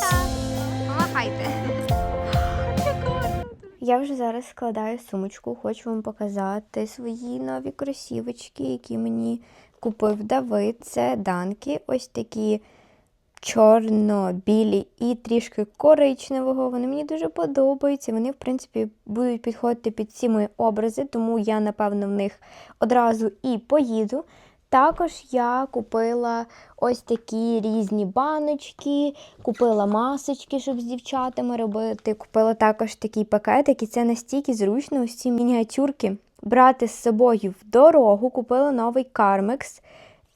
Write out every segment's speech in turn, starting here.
Та-та! Помахайте. Я вже зараз складаю сумочку, хочу вам показати свої нові кросівочки, які мені купив Давид. Це данки, ось такі чорно-білі і трішки коричневого. Вони мені дуже подобаються. Вони, в принципі, будуть підходити під всі мої образи, тому я, напевно, в них одразу і поїду. Також я купила ось такі різні баночки, купила масочки, щоб з дівчатами робити. Купила також такий пакетик, і це настільки зручно, ось ці мініатюрки брати з собою в дорогу. Купила новий кармекс.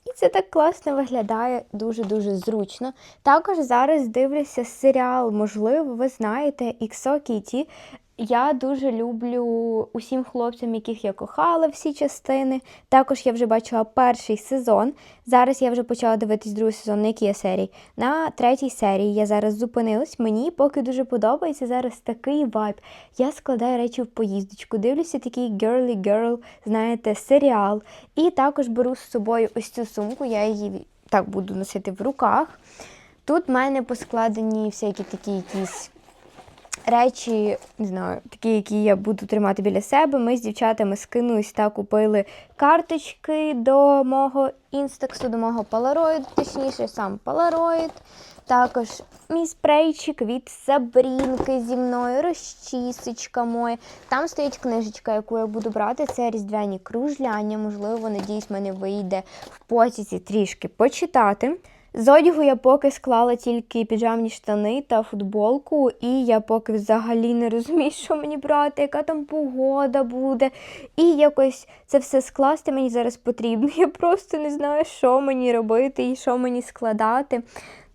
І це так класно виглядає, дуже-дуже зручно. Також зараз дивлюся серіал, можливо, ви знаєте, XO Kitty. Я дуже люблю усім хлопцям, яких я кохала всі частини. Також я вже бачила перший сезон. Зараз я вже почала дивитись другий сезон, на якій я серії. На третій серії я зараз зупинилась. Мені поки дуже подобається зараз такий вайб. Я складаю речі в поїздочку, дивлюся такий girly girl, знаєте, серіал. І також беру з собою ось цю сумку, я її так буду носити в руках. Тут в мене поскладені всякі такі якісь речі, не знаю, такі, які я буду тримати біля себе. Ми з дівчатами скинулись та купили карточки до мого інстаксу, до мого полароїду, точніше, сам полароїд. Також мій спрейчик від Сабрінки зі мною, розчісочка моя. Там стоїть книжечка, яку я буду брати. Це різдвяні кружляння. Можливо, надіюсь, мене вийде в потязі трішки почитати. З одягу я поки склала тільки піджамні штани та футболку, і я поки взагалі не розумію, що мені брати, яка там погода буде. І якось це все скласти мені зараз потрібно. Я просто не знаю, що мені робити і що мені складати.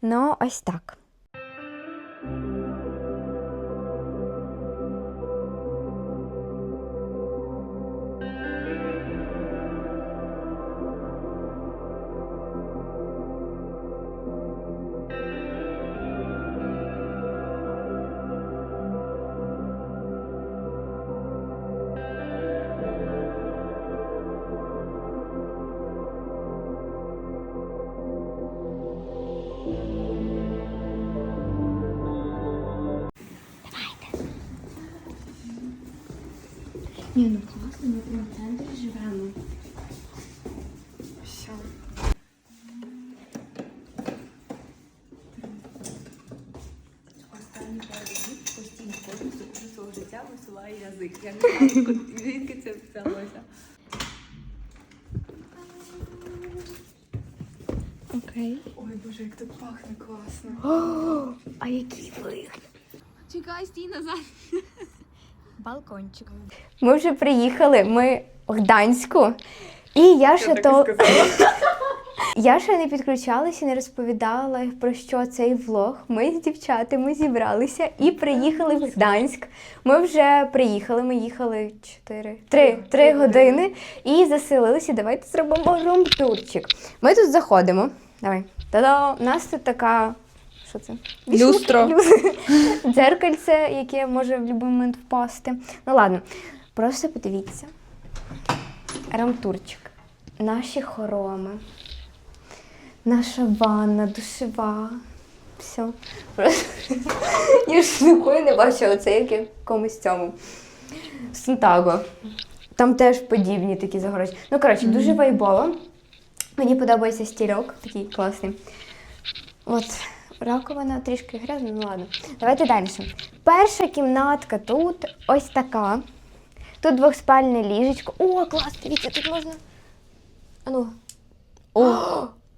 Ну, ось так. Ні, ну класно, ми прям в центрі живемо. Все. Останній пару днів постійно повністю усю свого життя висуває язик. Я не знаю, звідки- це взялося. Окей. Ой, боже, як тут пахне класно. А який вигляд? Чекай, стій назад. Балкончик. Ми вже приїхали, ми в Гданську. І я ще то. Я ще не підключалася не розповідала про що цей влог. Ми з дівчатами зібралися і приїхали в Гданськ. Ми вже приїхали, ми їхали 4, 3, 3 години і заселилися. Давайте зробимо румтурчик. Ми тут заходимо. Давай. Та-да! У нас тут така. Що це? Люстро. Дзеркальце, яке може в будь-який момент впасти. Ну ладно, просто подивіться. Рамтурчик. Наші хороми. Наша ванна, душева. Все. Просто я ж ніколи не бачила це як в якомусь цьому. Сантаго. Там теж подібні такі загорожі. Ну, коротше, дуже вайбово. Мені подобається стільок, такий класний. От, раковина трішки грязна, ну ладно. Давайте далі. Перша кімнатка тут ось така. Тут двохспальне ліжечко. О, клас, дивіться, тут можна. А ну. О,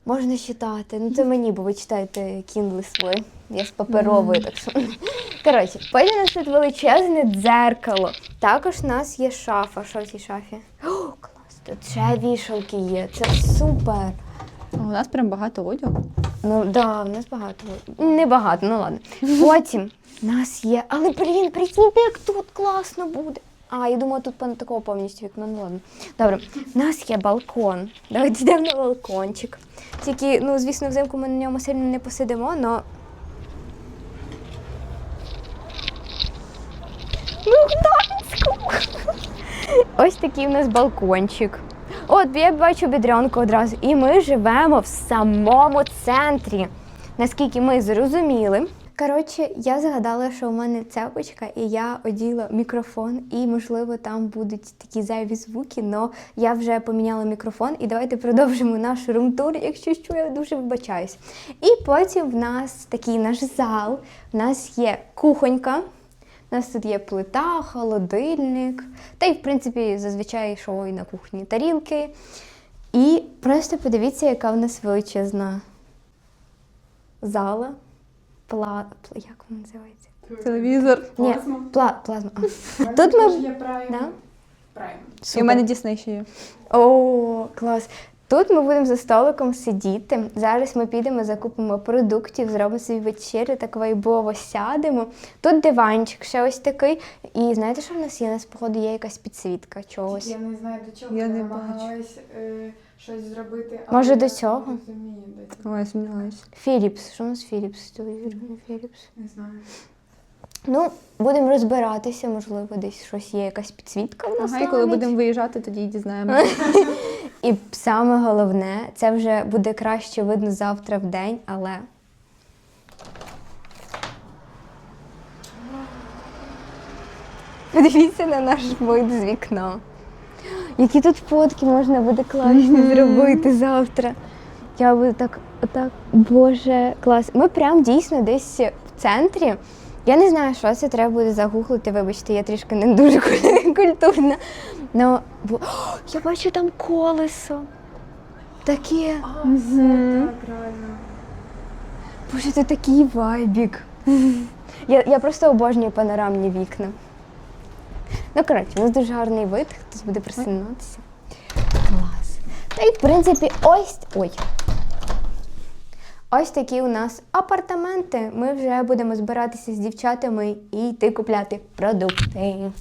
можна читати. Ну це мені, бо ви читаєте кіндли свої. Я з паперовою, так що. Коротше, потім у нас тут величезне дзеркало. Також у нас є шафа. Що в цій шафі? О, клас, тут ще вішалки є. Це супер. У нас прям багато одягу. Ну да, в нас багато. Не багато, ну ладно. Потім в нас є. Але блін, прикиньте, як тут класно буде. А, я думала, тут такого повністю вікно, ну ладно. Добре, в нас є балкон. Давайте йдемо на балкончик. Тільки, ну, звісно, взимку ми на ньому сильно не посидимо, але. Ну, Ось такий в нас балкончик. От я бачу бідрянку одразу. І ми живемо в самому центрі. Наскільки ми зрозуміли, Коротше, я згадала, що у мене цепочка, і я оділа мікрофон, і, можливо, там будуть такі зайві звуки, але я вже поміняла мікрофон, і давайте продовжимо наш румтур, якщо що, я дуже вибачаюсь. І потім в нас такий наш зал, в нас є кухонька. У нас тут є плита, холодильник, та й, в принципі, зазвичай що і на кухні тарілки. І просто подивіться, яка в нас величезна зала. Пла... пла- Як вона називається? Телевізор. Ні, Плазма. пла... плазма. А. Тут ми- ми... є прайм. Да? Прайм. І у мене Дісней ще є. О, клас. Тут ми будемо за столиком сидіти. Зараз ми підемо, закупимо продуктів, зробимо собі вечерю, так вайбово сядемо. Тут диванчик ще ось такий. І знаєте, що в нас є? У нас, походу, є якась підсвітка чогось. Я не знаю до чого Я я не намагалась е, щось зробити. Може, але до цього? Не розумію, до цього. Ой, сумніваюся. Філіпс. Що у нас Філіпс? Телевізор Філіпс. Не знаю. Ну, будемо розбиратися, можливо, десь щось є, якась підсвітка в нас. Ага, і коли навіть. будемо виїжджати, тоді й дізнаємося. І саме головне, це вже буде краще видно завтра в день, але. Подивіться на наш вид з вікна. Які тут фотки можна буде класно зробити завтра. Я буду так, отак, боже, клас. Ми прям дійсно десь в центрі. Я не знаю, що це треба буде загуглити. Вибачте, я трішки не дуже культурна. Ну, бо... О, я бачу там колесо. Таке. А, все так, реально. Боже, це такий вайбік. Я, я просто обожнюю панорамні вікна. Ну, коротше, у нас дуже гарний вид, хтось буде присунутися. Клас. Та й, в принципі, ось. Ой. Ось такі у нас апартаменти. Ми вже будемо збиратися з дівчатами і йти купляти продукти.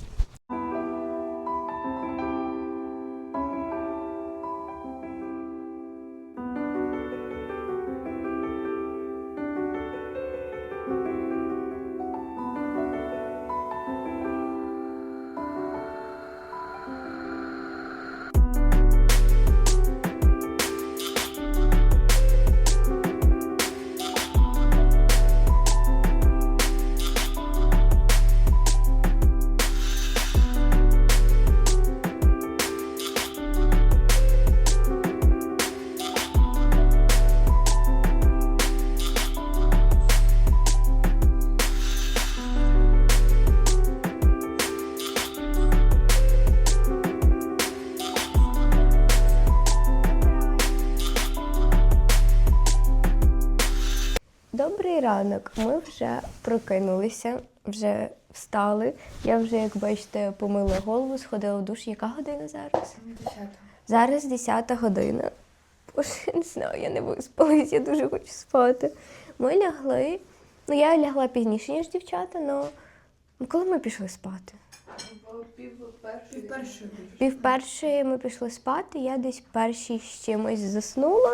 Ранок. Ми вже прокинулися, вже встали. Я вже, як бачите, помила голову, сходила в душ. Яка година зараз? Дівчата. Зараз 10 година. Боже, я не знаю, я не виспалась, я дуже хочу спати. Ми лягли. Ну, я лягла пізніше, ніж дівчата, але коли ми пішли спати? Пів першої. Пів першої ми пішли спати, я десь першій з чимось заснула,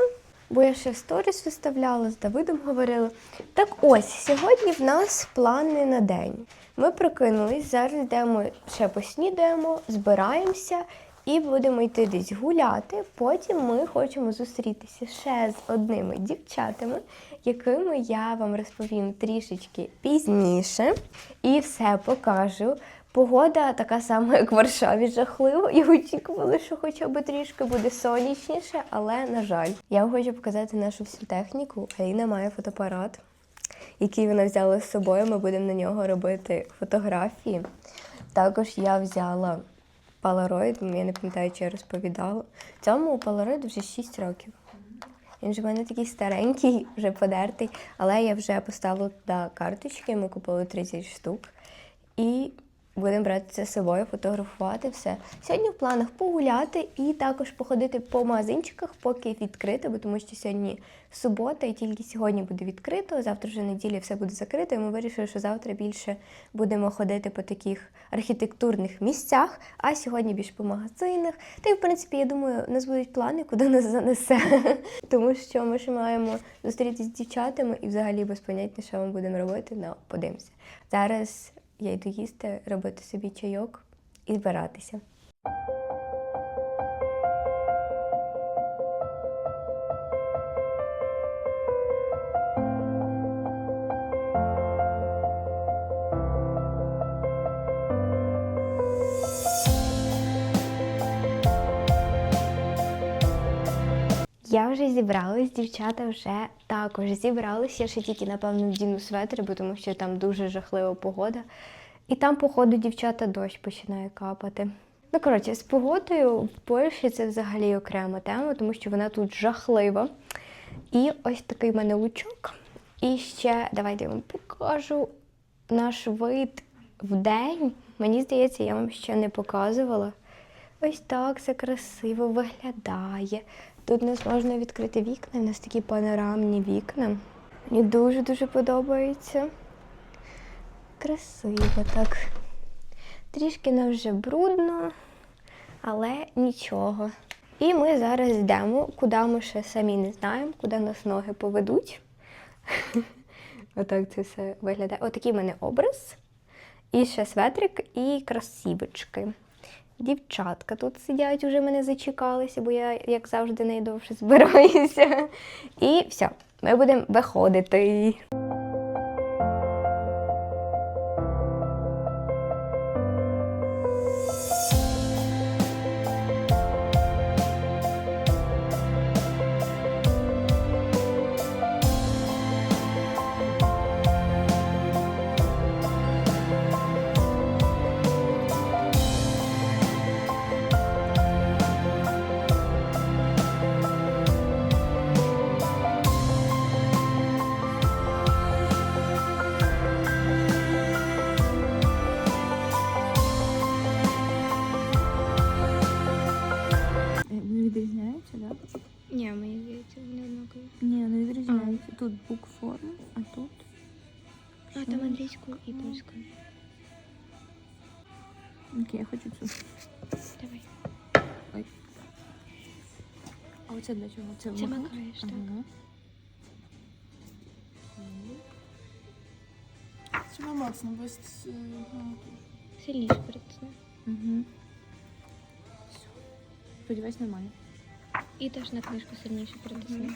бо я ще сторіс виставляла, з Давидом говорила. Так ось, сьогодні в нас плани на день. Ми прокинулись, зараз йдемо ще поснідаємо, збираємося і будемо йти десь гуляти. Потім ми хочемо зустрітися ще з одними дівчатами, якими я вам розповім трішечки пізніше і все покажу. Погода така сама, як в Варшаві, жахлива. І очікували, що хоча б трішки буде сонячніше, але на жаль. Я хочу показати нашу всю техніку. Аліна має фотоапарат, який вона взяла з собою. Ми будемо на нього робити фотографії. Також я взяла Polaroid, я не пам'ятаю, чи я розповідала. Цьому Polaroid вже 6 років. Він же в мене такий старенький, вже подертий, але я вже поставила туди карточки, ми купили 30 штук. І будемо брати це з собою, фотографувати все. Сьогодні в планах погуляти і також походити по магазинчиках, поки відкрито, бо тому що сьогодні субота і тільки сьогодні буде відкрито. Завтра вже неділя все буде закрито. І ми вирішили, що завтра більше будемо ходити по таких архітектурних місцях, а сьогодні більше по магазинах. Та й в принципі, я думаю, у нас будуть плани, куди нас занесе. Тому що ми ще маємо зустрітися з дівчатами і взагалі без поняття, що ми будемо робити. Ну, подивимося. Зараз я йду їсти, робити собі чайок і збиратися. Я вже зібралась, дівчата вже також зібрались. Я ще тільки, напевно, вдіну светр, бо тому що там дуже жахлива погода. І там, походу, дівчата дощ починає капати. Ну, коротше, з погодою в Польщі це взагалі окрема тема, тому що вона тут жахлива. І ось такий в мене лучок. І ще давайте я вам покажу наш вид в день. Мені здається, я вам ще не показувала. Ось так це красиво виглядає. Тут у нас можна відкрити вікна, у нас такі панорамні вікна. Мені дуже-дуже подобається. Красиво так. Трішки нам вже брудно, але нічого. І ми зараз йдемо, куди ми ще самі не знаємо, куди нас ноги поведуть. Отак це все виглядає. Отакий в мене образ. І ще светрик, і красивочки. Дівчатка тут сидять, уже мене зачекалися, бо я, як завжди, найдовше збираюся. І все, ми будемо виходити. Оце для чого? Це, Це вмикнуть? так. Ага. Trzeba mocno, бо y, Сильніше перетисне. Угу. Сподіваюсь, нормально. І теж на книжку сильніше притисни.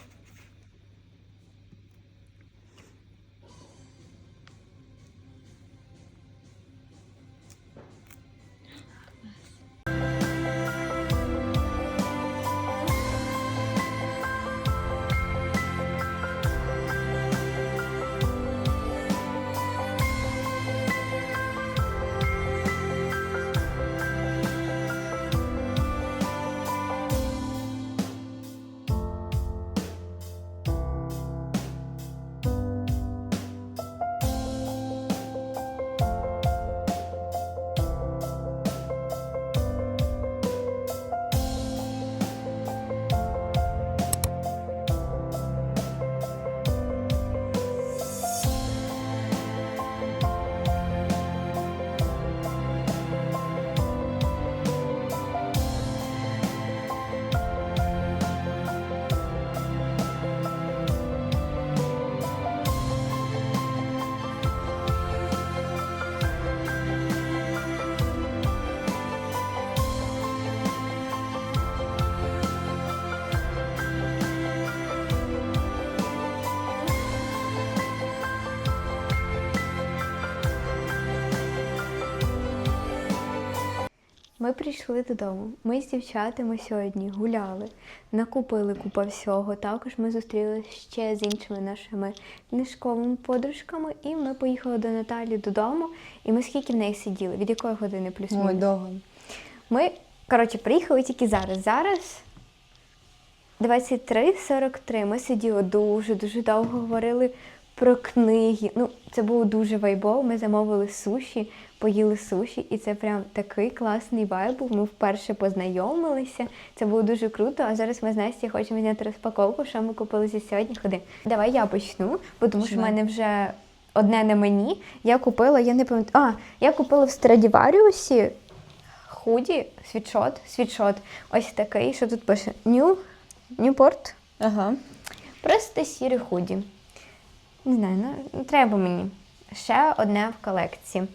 Ми прийшли додому. Ми з дівчатами сьогодні гуляли, накупили купа всього. Також ми зустрілися ще з іншими нашими книжковими подружками, і ми поїхали до Наталі додому. І ми скільки в неї сиділи? Від якої години плюс Ой, довго. Ми, коротше, приїхали тільки зараз. Зараз 23.43. Ми сиділи дуже-дуже довго говорили про книги. Ну, це було дуже вайбово. Ми замовили суші, поїли суші, і це прям такий класний вайб був. Ми вперше познайомилися. Це було дуже круто. А зараз ми з Настю хочемо зняти розпаковку, що ми купили зі сьогодні. Ходи. Давай я почну, бо тому що в мене вже одне на мені. Я купила, я не пам'ятаю. А, я купила в Страдіваріусі худі, світшот, світшот. Ось такий, що тут пише New, Newport. Ага. Просто сірий худі. Не знаю, ну треба мені. Ще одне в колекції.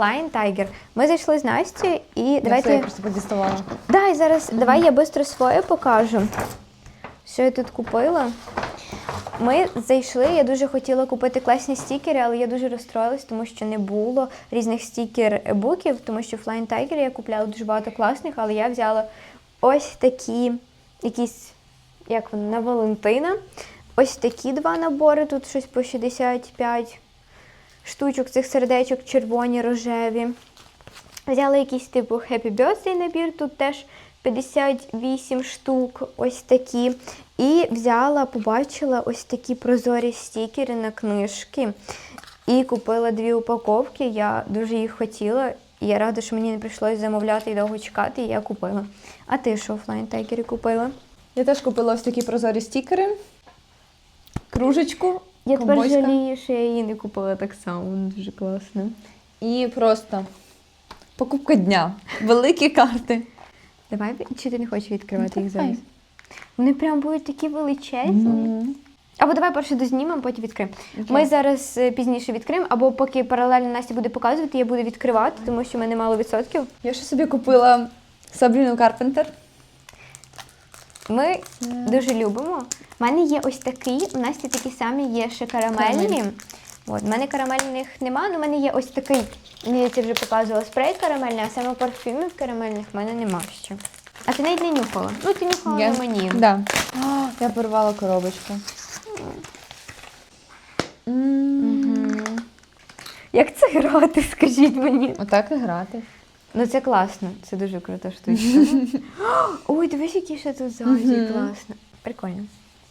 Flying Tiger. Ми зайшли з Настю і Давайте... Я просто подіставала. Дай зараз, давай я швидко своє покажу. Що я тут купила. Ми зайшли, я дуже хотіла купити класні стікери, але я дуже розстроїлась, тому що не було різних стікер-буків, тому що Flying Tiger я купляла дуже багато класних, але я взяла ось такі якісь як на Валентина. Ось такі два набори, тут щось по 65 штучок цих сердечок, червоні, рожеві. Взяла якийсь типу Happy Birthday набір, тут теж 58 штук, ось такі. І взяла, побачила ось такі прозорі стікери на книжки. І купила дві упаковки. Я дуже їх хотіла. Я рада, що мені не прийшлось замовляти і довго чекати, і я купила. А ти що офлайн тайгері купила? Я теж купила ось такі прозорі стікери, кружечку, Я тепер ковбойська. жалію, що я її не купила так само, воно дуже класно. І просто покупка дня. Великі карти. Давай, чи ти не хочеш відкривати їх давай. зараз? Вони прям будуть такі величезні. Або давай перше дознімемо, потім відкриємо. Ми зараз е, пізніше відкриємо, або поки паралельно Настя буде показувати, я буду відкривати, тому що в мене мало відсотків. Я ще собі купила Сабріну Карпентер. Ми дуже любимо. У мене є ось такий, у Насті такі самі є ще карамельні. Карамель. От, в мене карамельних нема, але в мене є ось такий. Мені це вже показувала спрей карамельний, а саме парфюмів карамельних в мене нема ще. А ти навіть не нюхала. Ну, ти нюхала Я- мені. Да. Я порвала коробочку. М, Як це грати, скажіть мені? Отак і грати. Ну це класно, це дуже крута штучка. Ой, дивись, які ще тут ззаді, класно. Прикольно.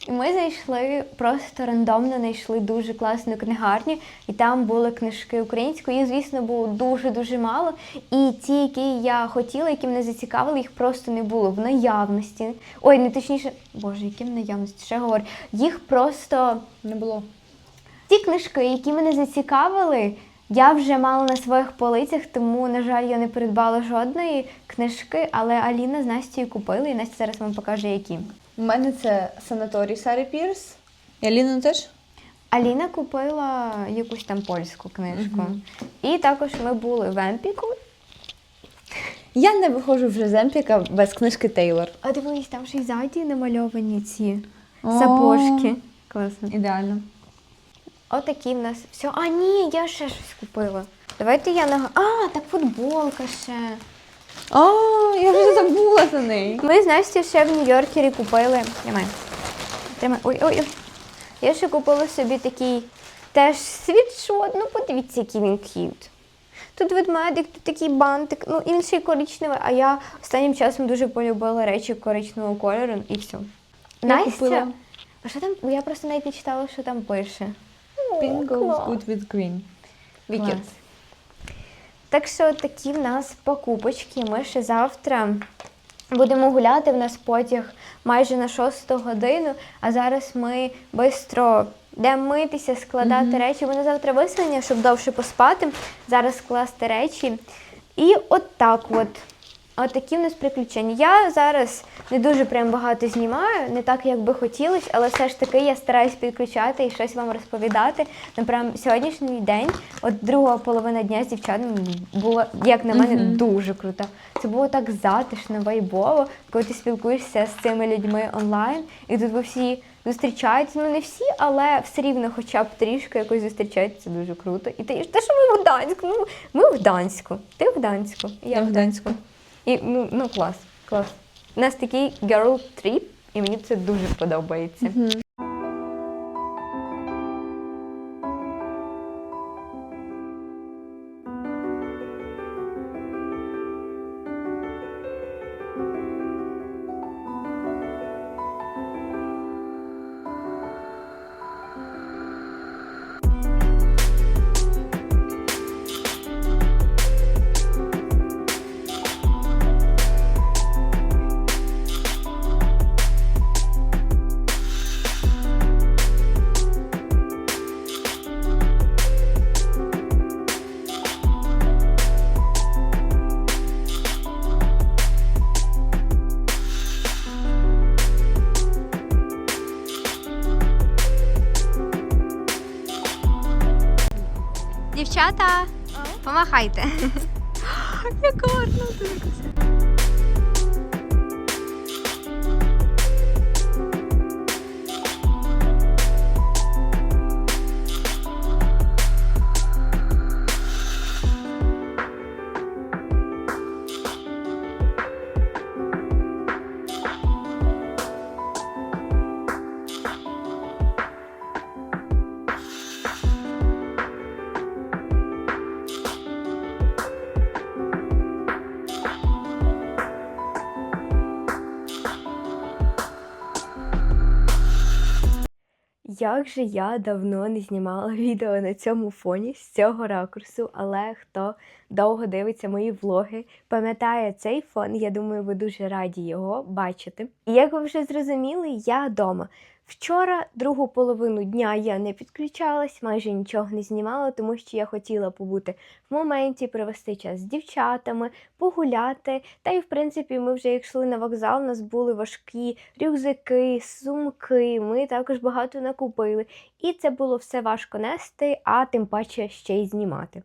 І ми зайшли просто рандомно, знайшли дуже класну книгарню, і там були книжки українською. Їх, звісно, було дуже-дуже мало. І ті, які я хотіла, які мене зацікавили, їх просто не було в наявності. Ой, не точніше, боже, які в наявності, ще говорю. Їх просто Не було. Ті книжки, які мене зацікавили, я вже мала на своїх полицях, тому, на жаль, я не придбала жодної книжки, але Аліна з Настю купили, і Настя зараз вам покаже, які. У мене це санаторій Сарі Пірс. І Аліну теж? Аліна купила якусь там польську книжку. І також ми були в Емпіку. Я не виходжу вже з Емпіка без книжки Тейлор. А дивись, там ще й ззаді намальовані ці О. сапожки. Класно. Ідеально. Отакі в нас. Все. А, ні, я ще щось купила. Давайте я наг... А, так футболка ще. А, я вже забула за неї. Ми з Настю ще в Нью-Йоркері купили. Тримай. Тримай. Ой, ой, ой. Я ще купила собі такий теж світшот. Ну, подивіться, який він к'ют. Тут ведмедик, тут такий бантик, ну і він ще й коричневий, а я останнім часом дуже полюбила речі коричневого кольору і все. Я Настя, купила. а що там? Я просто навіть не читала, що там пише. Pink goes good with green. Клас. Так що такі в нас покупочки. Ми ще завтра будемо гуляти. В нас потяг майже на 6 годину, а зараз ми швидко йдемо митися, складати речі. Вони завтра виселення, щоб довше поспати. Зараз скласти речі. І от так от. От такі в нас приключення. Я зараз не дуже прям багато знімаю, не так, як би хотілося, але все ж таки я стараюсь підключати і щось вам розповідати. Ну, прям сьогоднішній день, от друга половина дня з дівчатами була, як на мене, дуже крута. Це було так затишно, вайбово, коли ти спілкуєшся з цими людьми онлайн, і тут ви всі зустрічаються. Ну не всі, але все рівно, хоча б трішки якось зустрічаються, це дуже круто. І ти те, що ми в Гданську, ну ми в Гданську, ти в Гданську, і я в Гданську. І ну, ну клас, клас. У нас такий girl trip, і мені це дуже подобається. Дівчата, помахайте. Як гарно як же я давно не знімала відео на цьому фоні з цього ракурсу, але хто довго дивиться мої влоги, пам'ятає цей фон, я думаю, ви дуже раді його бачити. І як ви вже зрозуміли, я вдома. Вчора другу половину дня я не підключалась, майже нічого не знімала, тому що я хотіла побути в моменті, провести час з дівчатами, погуляти. Та й в принципі, ми вже як йшли на вокзал, у нас були важкі рюкзаки, сумки. Ми також багато накупили. І це було все важко нести, а тим паче ще й знімати.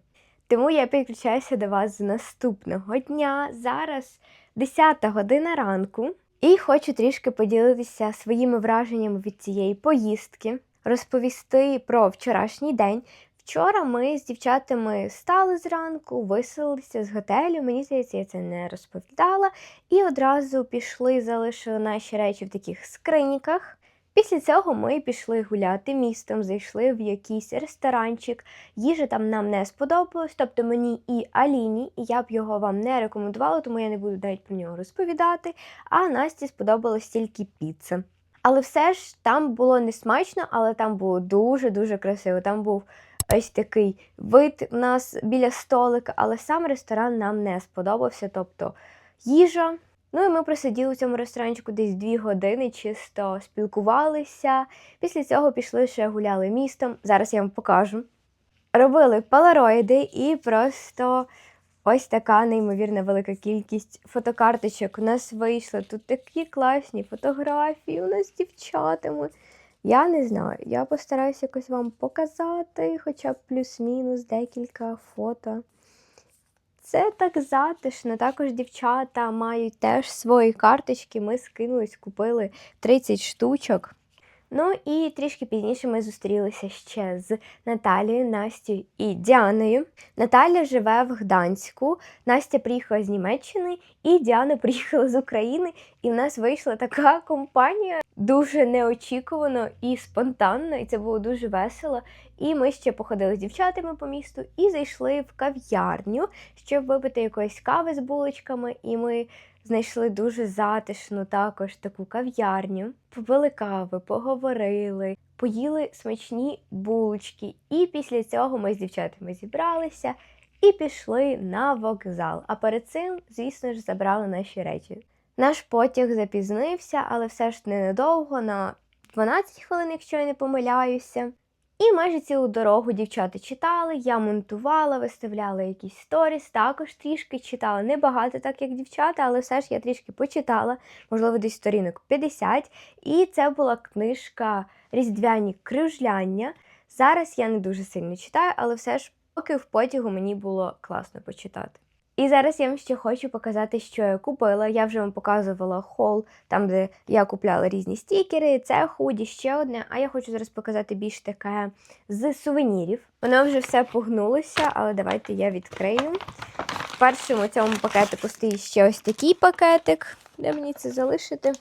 Тому я підключаюся до вас з наступного дня. Зараз 10 година ранку. І хочу трішки поділитися своїми враженнями від цієї поїздки, розповісти про вчорашній день. Вчора ми з дівчатами стали зранку, виселилися з готелю. Мені здається, я це не розповідала. І одразу пішли, залишили наші речі в таких скриньках. Після цього ми пішли гуляти містом, зайшли в якийсь ресторанчик. Їжа там нам не сподобалась, тобто мені і Аліні, і я б його вам не рекомендувала, тому я не буду навіть про нього розповідати. А Насті сподобалась тільки піца. Але все ж там було не смачно, але там було дуже-дуже красиво. Там був ось такий вид у нас біля столика, але сам ресторан нам не сподобався. Тобто їжа. Ну і ми просиділи в цьому ресторанчику десь дві години, чисто спілкувалися. Після цього пішли ще гуляли містом. Зараз я вам покажу. Робили полароїди і просто ось така неймовірна велика кількість фотокарточок. У нас вийшло тут такі класні фотографії, у нас з дівчатами. Я не знаю, я постараюся якось вам показати, хоча б плюс-мінус декілька фото. Це так затишно. Також дівчата мають теж свої карточки. Ми скинулись, купили 30 штучок. Ну і трішки пізніше ми зустрілися ще з Наталією, Настю і Діаною. Наталя живе в Гданську, Настя приїхала з Німеччини, і Діана приїхала з України. І в нас вийшла така компанія дуже неочікувано і спонтанно, і це було дуже весело. І ми ще походили з дівчатами по місту і зайшли в кав'ярню, щоб випити якоїсь кави з булочками. І ми знайшли дуже затишну також таку кав'ярню. Попили кави, поговорили, поїли смачні булочки. І після цього ми з дівчатами зібралися і пішли на вокзал. А перед цим, звісно ж, забрали наші речі. Наш потяг запізнився, але все ж ненадовго, на 12 хвилин, якщо я не помиляюся. І майже цілу дорогу дівчата читали, я монтувала, виставляла якісь сторіс, також трішки читала. Небагато, так як дівчата, але все ж я трішки почитала, можливо, десь сторінок 50. І це була книжка Різдвяні кружляння. Зараз я не дуже сильно читаю, але все ж поки в потягу мені було класно почитати. І зараз я вам ще хочу показати, що я купила. Я вже вам показувала хол, там, де я купляла різні стікери, це худі, ще одне. А я хочу зараз показати більш таке з сувенірів. Воно вже все погнулося, але давайте я відкрию. В першому цьому пакетику стоїть ще ось такий пакетик, де мені це залишити.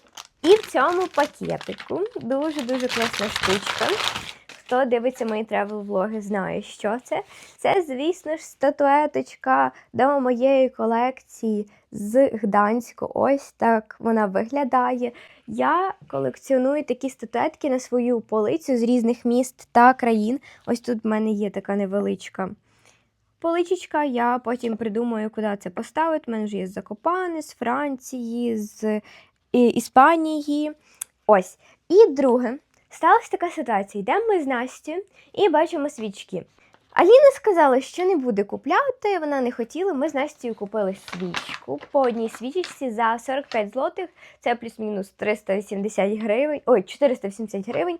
І в цьому пакетику дуже-дуже класна штучка. Хто дивиться мої тревел-влоги, знає, що це. Це, звісно ж, статуеточка до моєї колекції з Гданську. Ось так вона виглядає. Я колекціоную такі статуетки на свою полицю з різних міст та країн. Ось тут в мене є така невеличка поличечка. Я потім придумаю, куди це поставити. У мене вже є з Закопани, з Франції, з е, Іспанії. Ось. І друге. Сталася така ситуація. Йдемо ми з Настю і бачимо свічки. Аліна сказала, що не буде купляти, вона не хотіла. Ми з Настю купили свічку по одній свічечці за 45 злотих. Це плюс-мінус 380 гривень. Ой, 480 гривень.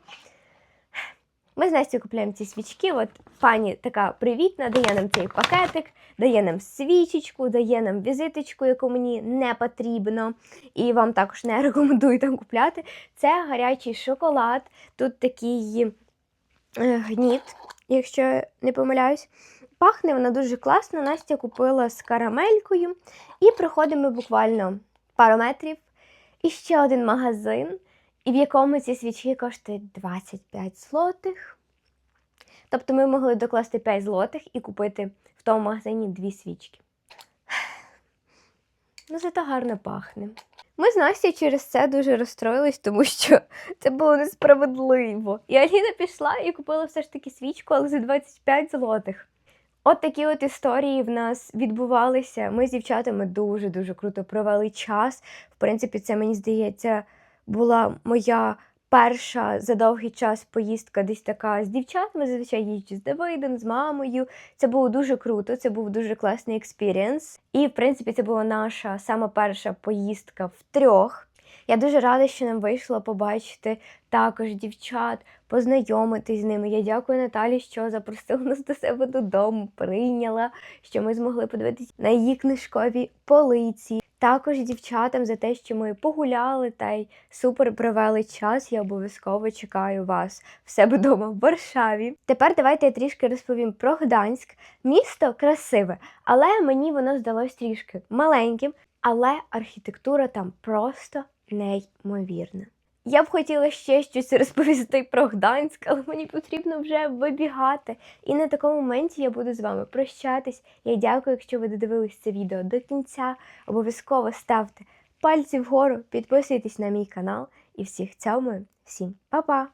Ми з Настю купляємо ці свічки. От пані така привітна, дає нам цей пакетик, дає нам свічечку, дає нам візиточку, яку мені не потрібно. І вам також не рекомендую там купляти. Це гарячий шоколад. Тут такий е, гніт, якщо не помиляюсь. Пахне вона дуже класно. Настя купила з карамелькою. І проходимо буквально пару метрів. І ще один магазин, і в якому ці свічки коштують 25 злотих. Тобто ми могли докласти 5 злотих і купити в тому магазині дві свічки. Ну, зато гарно пахне. Ми з Настю через це дуже розстроїлись, тому що це було несправедливо. І Аліна пішла і купила все ж таки свічку, але за 25 злотих. От такі от історії в нас відбувалися. Ми з дівчатами дуже-дуже круто провели час. В принципі, це мені здається, була моя перша за довгий час поїздка десь така з дівчатами. Зазвичай їжджу з Давидом, з мамою. Це було дуже круто, це був дуже класний експірієнс. І, в принципі, це була наша сама перша поїздка в трьох. Я дуже рада, що нам вийшло побачити також дівчат, познайомитись з ними. Я дякую Наталі, що запросила нас до себе додому, прийняла, що ми змогли подивитися на її книжкові полиці. Також дівчатам за те, що ми погуляли та й супер провели час. Я обов'язково чекаю вас в себе вдома в Варшаві. Тепер давайте я трішки розповім про Гданськ. Місто красиве, але мені воно здалось трішки маленьким, але архітектура там просто неймовірна. Я б хотіла ще щось розповісти про Гданськ, але мені потрібно вже вибігати. І на такому моменті я буду з вами прощатись. Я дякую, якщо ви додивились це відео до кінця. Обов'язково ставте пальці вгору, підписуйтесь на мій канал і всіх цьому, Всім па-па!